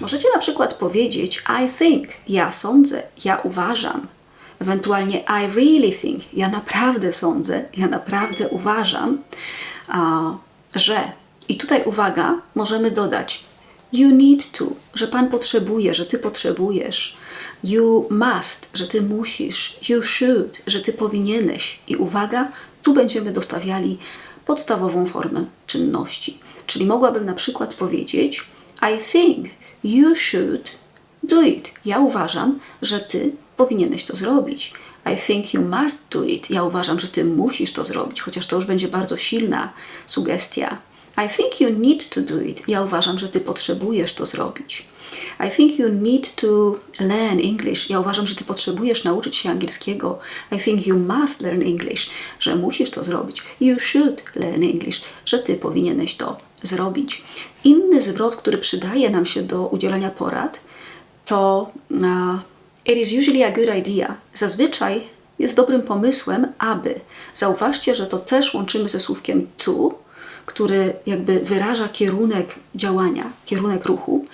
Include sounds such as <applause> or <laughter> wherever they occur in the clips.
Możecie na przykład powiedzieć I think, ja sądzę, ja uważam. Ewentualnie I really think, ja naprawdę sądzę, ja naprawdę uważam, że. I tutaj uwaga, możemy dodać you need to, że Pan potrzebuje, że Ty potrzebujesz. You must, że Ty musisz. You should, że Ty powinieneś. I uwaga, tu będziemy dostawiali podstawową formę czynności. Czyli mogłabym na przykład powiedzieć I think you should do it. Ja uważam, że Ty powinieneś to zrobić. I think you must do it. Ja uważam, że Ty musisz to zrobić, chociaż to już będzie bardzo silna sugestia. I think you need to do it. Ja uważam, że Ty potrzebujesz to zrobić. I think you need to learn English. Ja uważam, że Ty potrzebujesz nauczyć się angielskiego. I think you must learn English, że musisz to zrobić. You should learn English, że Ty powinieneś to zrobić. Inny zwrot, który przydaje nam się do udzielania porad, to uh, it is usually a good idea. Zazwyczaj jest dobrym pomysłem, aby. Zauważcie, że to też łączymy ze słówkiem to, który jakby wyraża kierunek działania, kierunek ruchu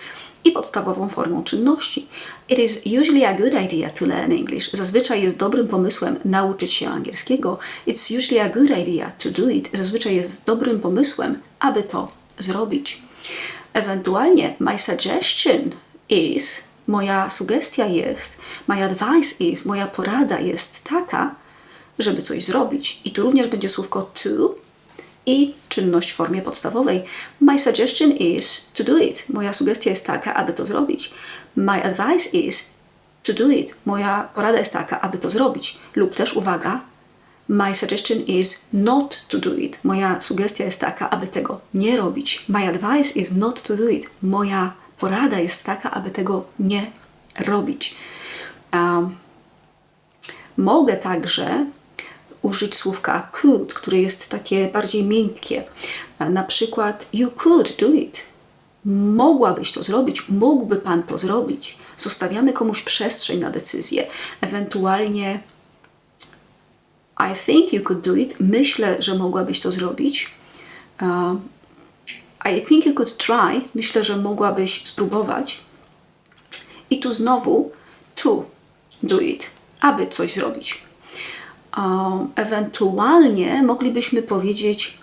i podstawową formą czynności. It is usually a good idea to learn English. Zazwyczaj jest dobrym pomysłem nauczyć się angielskiego. It's usually a good idea to do it. Zazwyczaj jest dobrym pomysłem, aby to zrobić. Ewentualnie my suggestion is, moja sugestia jest, my advice is, moja porada jest taka, żeby coś zrobić. I tu również będzie słówko to, i czynność w formie podstawowej. My suggestion is to do it. Moja sugestia jest taka, aby to zrobić. My advice is to do it. Moja porada jest taka, aby to zrobić. Lub też uwaga, my suggestion is not to do it. Moja sugestia jest taka, aby tego nie robić. My advice is not to do it. Moja porada jest taka, aby tego nie robić. Um, mogę także użyć słówka could, które jest takie bardziej miękkie. Na przykład you could do it. Mogłabyś to zrobić, mógłby pan to zrobić. Zostawiamy komuś przestrzeń na decyzję. Ewentualnie I think you could do it. Myślę, że mogłabyś to zrobić. Uh, I think you could try. Myślę, że mogłabyś spróbować. I tu znowu to do it, aby coś zrobić. Um, ewentualnie moglibyśmy powiedzieć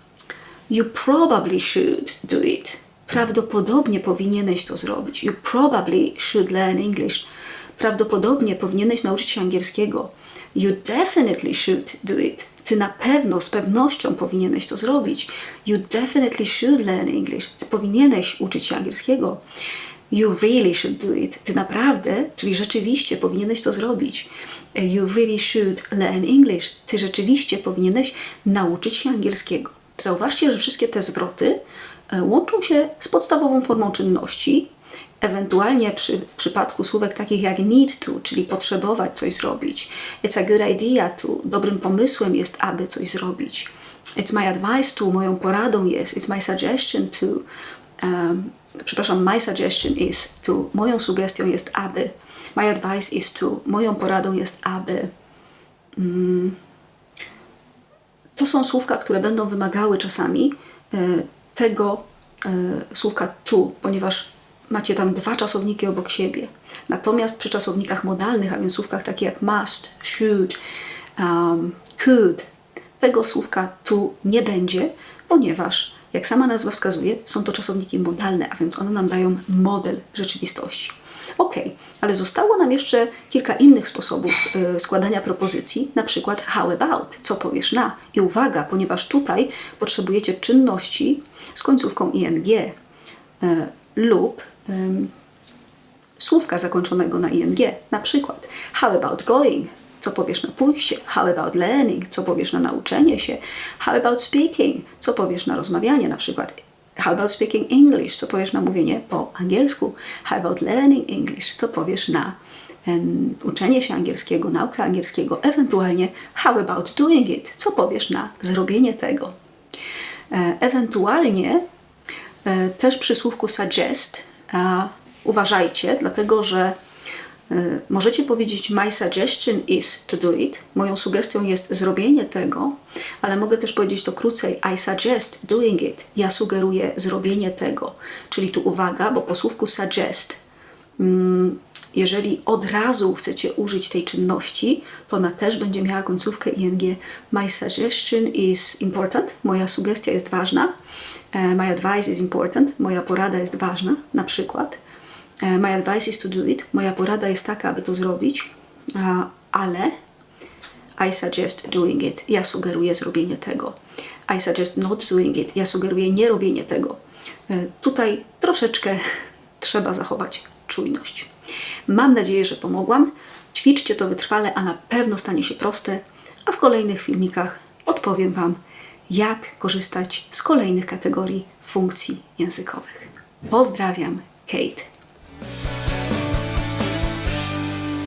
You probably should do it. Prawdopodobnie powinieneś to zrobić. You probably should learn English. Prawdopodobnie powinieneś nauczyć się angielskiego. You definitely should do it. Ty na pewno, z pewnością powinieneś to zrobić. You definitely should learn English. Ty powinieneś uczyć się angielskiego. You really should do it. Ty naprawdę, czyli rzeczywiście powinieneś to zrobić. You really should learn English. Ty rzeczywiście powinieneś nauczyć się angielskiego. Zauważcie, że wszystkie te zwroty e, łączą się z podstawową formą czynności. Ewentualnie przy, w przypadku słówek takich jak need to, czyli potrzebować coś zrobić. It's a good idea to. Dobrym pomysłem jest, aby coś zrobić. It's my advice to. Moją poradą jest. It's my suggestion to. Um, przepraszam, my suggestion is to, moją sugestią jest aby, my advice is to, moją poradą jest aby. Mm, to są słówka, które będą wymagały czasami y, tego y, słówka to, ponieważ macie tam dwa czasowniki obok siebie. Natomiast przy czasownikach modalnych, a więc słówkach takich jak must, should, um, could, tego słówka to nie będzie, ponieważ jak sama nazwa wskazuje, są to czasowniki modalne, a więc one nam dają model rzeczywistości. Ok, ale zostało nam jeszcze kilka innych sposobów y, składania propozycji, na przykład how about, co powiesz na. I uwaga, ponieważ tutaj potrzebujecie czynności z końcówką ing y, lub y, słówka zakończonego na ing, na przykład how about going, co powiesz na pójście? How about learning? Co powiesz na nauczenie się? How about speaking? Co powiesz na rozmawianie na przykład? How about speaking English? Co powiesz na mówienie po angielsku? How about learning English? Co powiesz na um, uczenie się angielskiego, naukę angielskiego? Ewentualnie how about doing it? Co powiesz na zrobienie tego? E, ewentualnie e, też przy słówku suggest uważajcie, dlatego że Y, możecie powiedzieć my suggestion is to do it. Moją sugestią jest zrobienie tego, ale mogę też powiedzieć to krócej I suggest doing it. Ja sugeruję zrobienie tego. Czyli tu uwaga, bo po słówku suggest mm, jeżeli od razu chcecie użyć tej czynności, to ona też będzie miała końcówkę ing. My suggestion is important. Moja sugestia jest ważna. E, My advice is important. Moja porada jest ważna, na przykład. E, My advice is to do it. Moja porada jest taka, aby to zrobić, ale I suggest doing it. Ja sugeruję zrobienie tego. I suggest not doing it. Ja sugeruję nie robienie tego. E, Tutaj troszeczkę <laughs> trzeba zachować czujność. Mam nadzieję, że pomogłam. Ćwiczcie to wytrwale, a na pewno stanie się proste. A w kolejnych filmikach odpowiem Wam, jak korzystać z kolejnych kategorii funkcji językowych. Pozdrawiam, Kate.